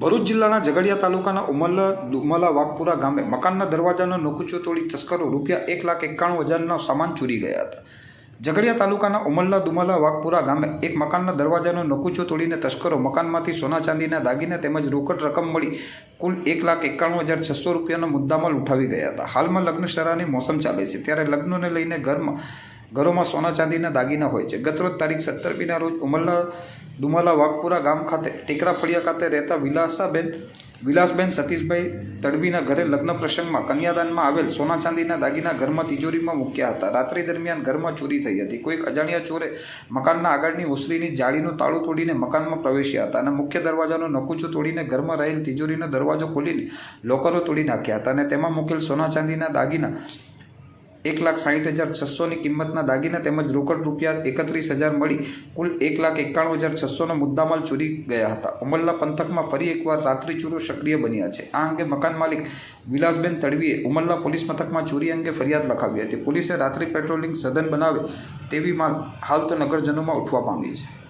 ભરૂચ જિલ્લાના ઝઘડિયા તાલુકાના ઉમરલા દુમલા, વાઘપુરા ગામે મકાનના દરવાજાનો નોકુચો તોડી તસ્કરો રૂપિયા એક લાખ એકાણું હજારનો સામાન ચોરી ગયા હતા. ઝઘડિયા તાલુકાના ઉમરલા દુમલા, વાઘપુરા ગામે એક મકાનના દરવાજાનો નોકુચો તોડીને તસ્કરો મકાનમાંથી સોના ચાંદીના દાગીના તેમજ રોકડ રકમ મળી કુલ એક લાખ એકાણું હજાર છસો રૂપિયાનો મુદ્દામાલ ઉઠાવી ગયા હતા. હાલમાં લગ્ન શરાની મોસમ ચાલે છે. ત્યારે લગ્નને લઈને ઘરમાં ઘરોમાં સોના ચાંદીના દાગીના હોય છે. ગતરોજ તારીખ સત્તર બીના રોજ ઉમરલા દુમાલા વાઘપુરા ગામ ખાતે ટેકરા ફળિયા ખાતે રહેતા વિલાસાબેન, વિલાસબેન સતીશભાઈ તડવીના ઘરે લગ્ન પ્રસંગમાં કન્યાદાનમાં આવેલ સોના ચાંદીના દાગીના ઘરમાં તિજોરીમાં મૂક્યા હતા. રાત્રિ દરમિયાન ઘરમાં ચોરી થઈ હતી. કોઈક અજાણ્યા ચોરે મકાનના આગળની ઓસરીની જાળીનું તાળું તોડીને મકાનમાં પ્રવેશ્યા હતા અને મુખ્ય દરવાજાનો નકુચો તોડીને ઘરમાં રહેલ તિજોરીનો દરવાજો ખોલીને લોકરો તોડી નાખ્યા હતા અને તેમાં મૂકેલ સોના ચાંદીના દાગીના એક લાખ સાહીઠ હજાર છસોની કિંમતના દાગીના તેમજ રોકડ રૂપિયા એકત્રીસ હજાર મળી કુલ એક લાખ એકાણું હજાર છસોનો મુદ્દામાલ ચોરી ગયા હતા. ઉમરલા પંથકમાં ફરી એકવાર રાત્રિ ચોરો સક્રિય બન્યા છે. આ અંગે મકાન માલિક વિલાસબેન તડવીએ ઉમરલા પોલીસ મથકમાં ચોરી અંગે ફરિયાદ લખાવી હતી. પોલીસે રાત્રિ પેટ્રોલિંગ સઘન બનાવે તેવી માંગ હાલ તો નગરજનોમાં ઉઠવા પામી છે.